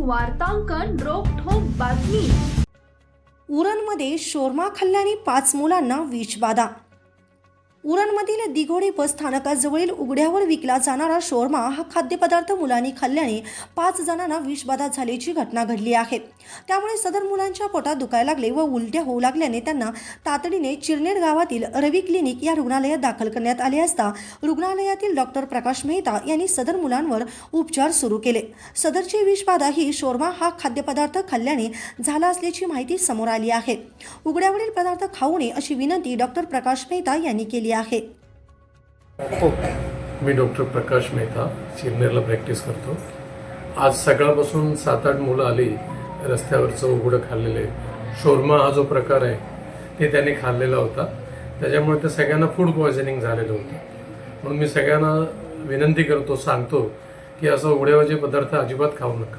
वार्तांकन रोखोक बातमी. उरणमध्ये शोरमा खाल्ल्याने पाच मुलांना विषबाधा उरणमधील दिघोडी बस स्थानकाजवळील उघड्यावर विकला जाणारा शोरमा हा खाद्यपदार्थ मुलांनी खाल्ल्याने पाच जणांना विषबाधा झाल्याची घटना घडली आहे. त्यामुळे सदर मुलांच्या पोटात दुखायला लागले व उलट्या होऊ लागल्याने त्यांना तातडीने चिरनेर गावातील रवी क्लिनिक या रुग्णालयात दाखल करण्यात आले असता रुग्णालयातील डॉक्टर प्रकाश मेहता यांनी सदर मुलांवर उपचार सुरू केले. सदरची विषबाधा ही शोरमा हा खाद्यपदार्थ खाल्ल्याने झाला असल्याची माहिती समोर आली आहे. उघड्यावरील पदार्थ खाऊ नये अशी विनंती डॉक्टर प्रकाश मेहता यांनी केली आहे. हो, मी डॉक्टर प्रकाश मेहता सिन्नरला प्रॅक्टिस करतो. आज सकाळपासून सात आठ मुलं आली रस्त्यावरचं उघडं खाल्लेले शोरमा हा जो प्रकार आहे ते त्यांनी खाल्लेला होता. त्याच्यामुळे ते सगळ्यांना फूड पॉयझनिंग झालेलं होतं. म्हणून मी सगळ्यांना विनंती करतो सांगतो की असं उघड्यावरचे पदार्थ अजिबात खाऊ नका.